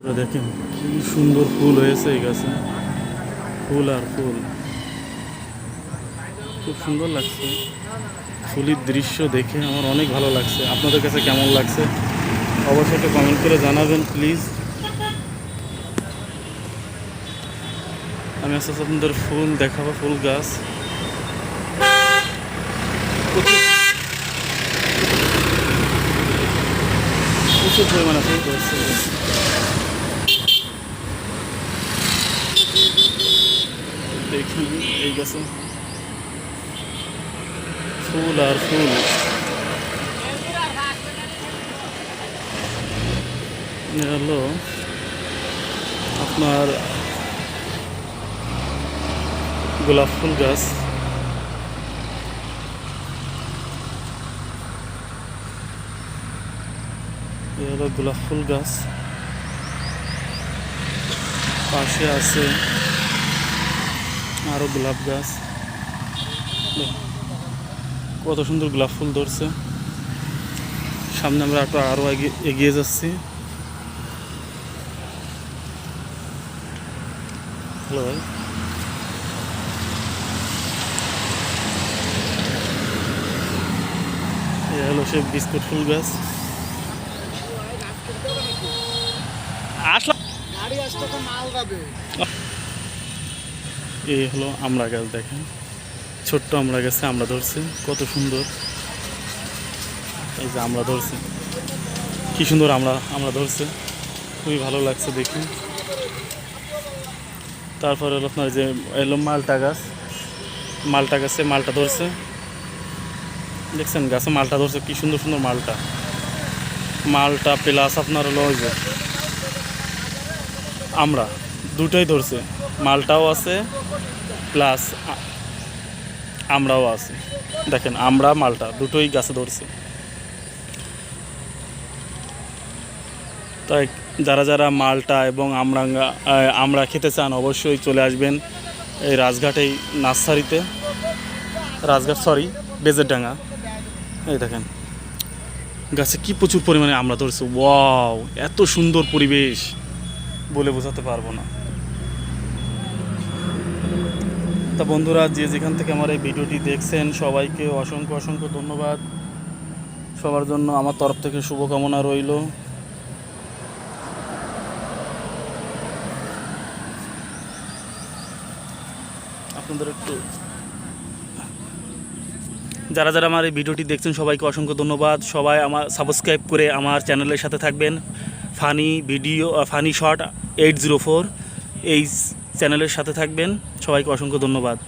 দেখেন কি সুন্দর ফুল হয়েছে এই গাছে। ফুল আর ফুল। খুব সুন্দর লাগছে। ফুলের দৃশ্য দেখে আমার অনেক ভালো লাগছে। আপনাদের কাছে কেমন লাগছে? অবশ্যই একটু কমেন্ট করে জানাবেন প্লিজ আমি আস্তে আপনাদের ফুল দেখাবো, ফুল গাছ। প্রচুর পরিমাণে ফুল ধরছে এই গাছে। ফুল আর ফুল। হলো আপনার গোলাপ ফুল গাছ। হলো গোলাপ ফুল গাছ। পাশে আছে আরও গোলাপ গাছ। কত সুন্দর গোলাপ ফুল ধরছে। সামনে আমরা একটু আরও এগিয়ে যাচ্ছি। হ্যালো ভাই। হলো সে বিস্কুট ফুল গাছ। আসলাম। গাড়ি আসতে তো মাল যাবে এই হলো আমড়া গাছ দেখেন। ছোট্ট আমড়া গাছে আমরা ধরছি, কত সুন্দর। এই যে আমরা ধরছি, কি সুন্দর আমরা আমরা ধরছে। খুবই ভালো লাগছে দেখি। তারপরে হলো আপনার যে এলো মালটা গাছ। মালটা গাছে মালটা ধরছে। দেখছেন গাছে মালটা ধরছে, কি সুন্দর সুন্দর মালটা। মালটা প্লাস আপনার হলো ওই যে, আমরা। দুটোই ধরছে। মালটাও আছে প্লাস আমরাও আছে। দেখেন, আমরা, মালটা, দুটোই গাছে ধরছে। তাই যারা যারা মালটা এবং আমরাঙ্গা আমরা খেতে চান, অবশ্যই চলে আসবেন এই রাজঘাট, এই নার্সারিতে। রাজঘাট সরি বেজেরডাঙ্গা। এই দেখেন, গাছে কি প্রচুর পরিমাণে আমরা ধরছে। ওয়াও, এত সুন্দর পরিবেশ। বলে বোঝাতে পারব না। তা বন্ধুরা, যে যেখান থেকে আমার এই ভিডিওটি দেখছেন, সবাইকে অসংখ্য অসংখ্য ধন্যবাদ। সবার জন্য আমার তরফ থেকে শুভকামনা রইল। আপনাদের একটু যারা যারা আমার এই ভিডিওটি দেখছেন, সবাইকে অসংখ্য ধন্যবাদ। সবাই আমার সাবস্ক্রাইব করে আমার চ্যানেলের সাথে থাকবেন। Funny video funny short eight zero four এই চ্যানেলের সাথে থাকবেন। সবাইকে অসংখ্য ধন্যবাদ।